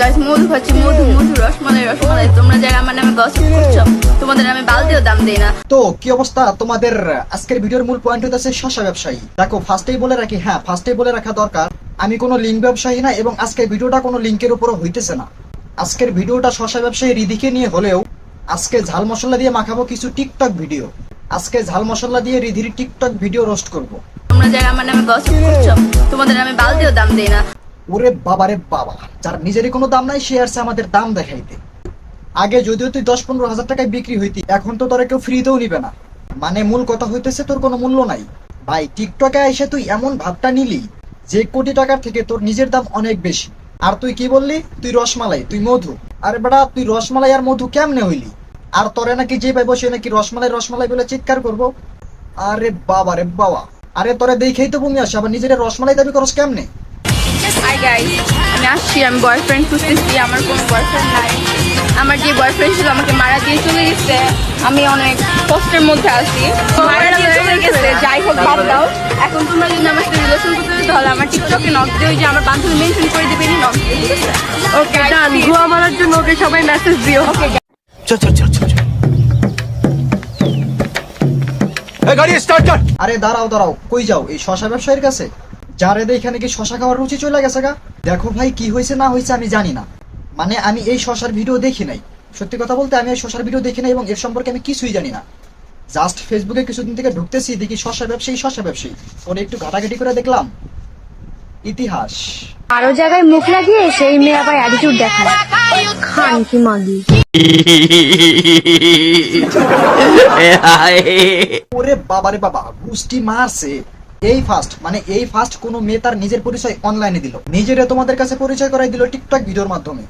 গাছ মধু খাচ্ছি মধু মধু রসমালাই রসমালাই। তোমরা যারা আমার নামে গসিপ করছ তোমাদের আমি বালতিও দাম দেই না। তো কি অবস্থা? তোমাদের আজকের ভিডিওর মূল পয়েন্ট হচ্ছে শশা ব্যবসায়ী। দেখো ফার্স্টেই বলে রাখি হ্যাঁ ফার্স্টেই বলে রাখা দরকার। আমি কোনো লিঙ্ক ব্যবসায়ী না এবং আজকের ভিডিওটা কোনো লিঙ্কের উপরও হইতেছে না। আজকের ভিডিওটা শশা ব্যবসায়ী রিদিকে নিয়ে হলেও আজকে ঝাল মশলা দিয়ে মাখাবো কিছু টিকটক ভিডিও আজকে ঝাল মশলা দিয়ে রিধির টিকটক ভিডিও রোস্ট করব। তোমরা যারা আমার নামে গসিপ করছ তোমাদের আমি বালতিও দাম দেই না। ওরে বাবারে বাবা, যার নিজেরই কোনো দাম নাই, সে আসছে আমাদের দাম দেখাইতে। আগে যদিও তুই দশ পনেরো হাজার টাকায় বিক্রি হইতি, এখন তো তোরা কেউ ফ্রিতেও নিবে না। মানে মূল কথা হইতেছে তোর কোনো মূল্য নাই। ভাই টিকটকে এসে তুই এমন ভাবটা নিলি যে কোটি টাকার থেকে তোর নিজের দাম অনেক বেশি। আর তুই কি বললি? তুই রসমালাই, তুই মধু। আরে বেটা, তুই রসমালাই আর মধু কেমনে হইলি? আর তোরে নাকি যে পাইবো সে নাকি রসমালাই রসমালাই বলে চিৎকার করব? আরে বাবা রে বাবা। আরে তোরে দেখেই তো বমি আসে, আবার নিজের রসমালাই দাবি করস কেমনে? হাই গাইস আমি আসছি আমি বয়ফ্রেন্ড খুঁজতেছি আমার কোনো বয়ফ্রেন্ড নাই। আমার যে বয়ফ্রেন্ড ছিল আমাকে মারা দিয়ে চলে গেছে। আমি অনেক কষ্টের মধ্যে আছি। মারা দিয়ে চলে গেছে যাই হোক দাও। এখন তোমরা যদি আমার সাথে রিলেশন করতে হবে তাহলে আমার টিকটকে নক দিয়ে যে আমার বান্ধবী মেনশন করে দেবে নক ওকে ডান গুয়া মারার জন্য ওকে সবাই মেসেজ দিও। ওকে চল চল চল চল আরে দাঁড়াও দাঁড়াও। কই যাও? এই শশা ব্যবসায়ীর কাছে? যারে এখানে কি শশা খাওয়ার রুচি চলে গেছে গা? দেখো ভাই কি হয়েছে না হয়েছে আমি জানি না। মানে আমি এই শশার ভিডিও দেখি নাই। সত্যি কথা বলতে আমি এই শশার ভিডিও দেখি নাই এবং এর সম্পর্কে আমি কিছুই জানি না। জাস্ট ফেসবুকে কিছুদিন থেকে ঢুকতেছি দেখি শশা ব্যবসায়ী শশা ব্যবসায়ী। পরে একটু ঘাটাঘাটি করে দেখলাম। ইতিহাস। আরও জায়গায় মুখ লাগিয়ে সেই মেয়ে আবার অ্যাটিটিউড দেখায়। খান কি মাগি। ওরে বাবারে বাবা গুষ্টি মারছে। এই ফার্স্ট মানে এই ফার্স্ট কোনো মেয়ে তার নিজের পরিচয় অনলাইনে দিল। নিজেরে তোমাদের কাছে পরিচয় করাই দিল টিকটক ভিডিওর মাধ্যমে।